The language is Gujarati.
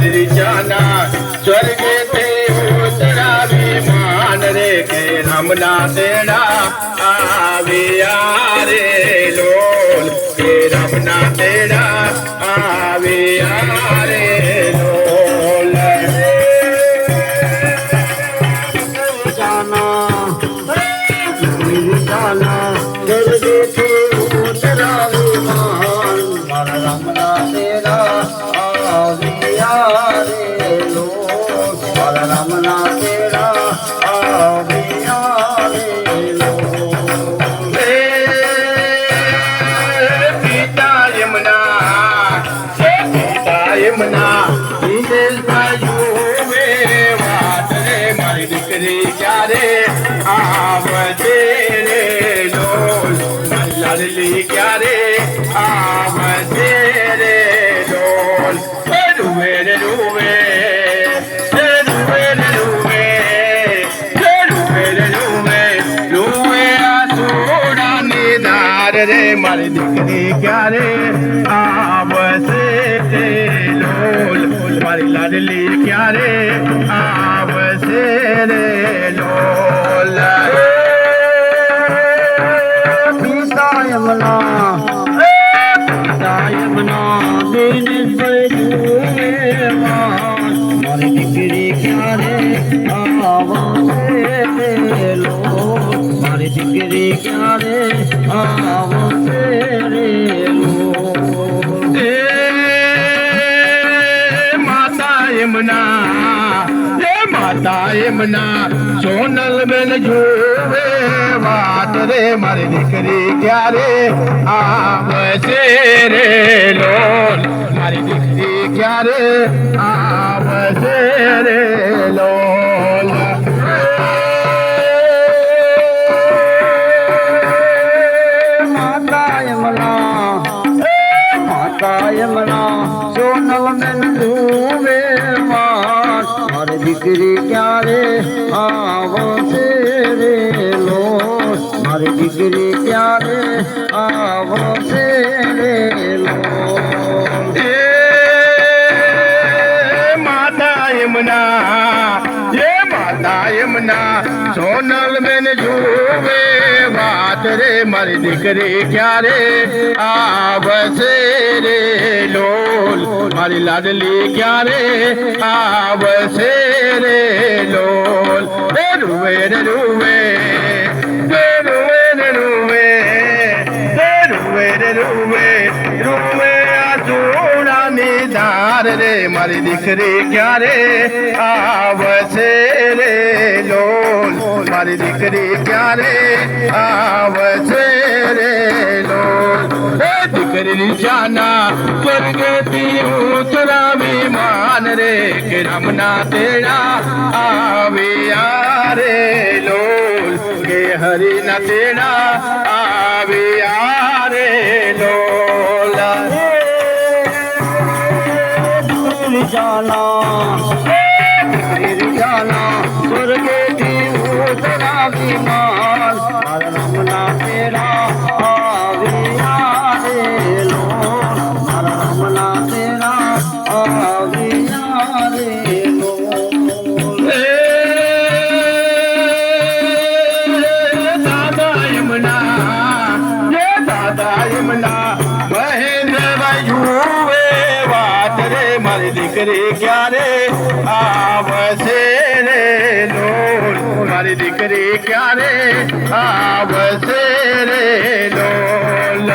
નગરી જાના સ્વર્ગે તે ઉતરાવી માન રે કે રમના તેડા આવ્યા રે લોલ. કે રમના તેડા આવ્યા રે લોલ. જાના જાના, સ્વર્ગે તે ઉતરાવી માન. રમના યમના દિલ થયું વાત મારી દીકરી ક્યારે આવજે રે? લોલ મારી ક્યારે આવજે રે? એ રૂવે રે રૂવે રે, મારી દીકરી ક્યારે આવશે મારી લાડલી ક્યારે આવશે રે પિતા યમના પિતા યમના દિન મારી દીકરી ક્યારે આવશે મારી દીકરી ક્યારે આવ યમુના એ માતા એમના, સોનલ બેન જોવે વાત રે મારી દીકરી ક્યારે આવશે રે લોલ? મારી દીકરી ક્યારે આવશે રે લોલ? માતા યમુના માતા એમના, સોનલ બેન મારી દીકરી ક્યારે આવશે રે લો? મારી દીકરી ક્યારે આવશે માતા સોનલ બેન જુવે વાત રે, મારી દીકરી ક્યારે આવશે રે લોલ? મારી લાડલી ક્યારે આવશે રે લોલ? એ રૂવે રે, રૂવે ધાર રે મારી દીકરી ક્યારે આવશે રે લોલ. મારી દીકરી ક્યારે આવશે રે લોલ. દીકરી નિશાના સ્વર્ગથી ઉતરાવી માન રે કે રમના તેડા આવ્યા રે લોલ. કે હરિના તેડા આવ્યા जाना मेरी जाना स्वर्ग की उतरा विमान मारा रमना तेरा आविया દીકરી ક્યારે આવશે રે લોલ મારી દીકરી ક્યારે આવશે રે લોલ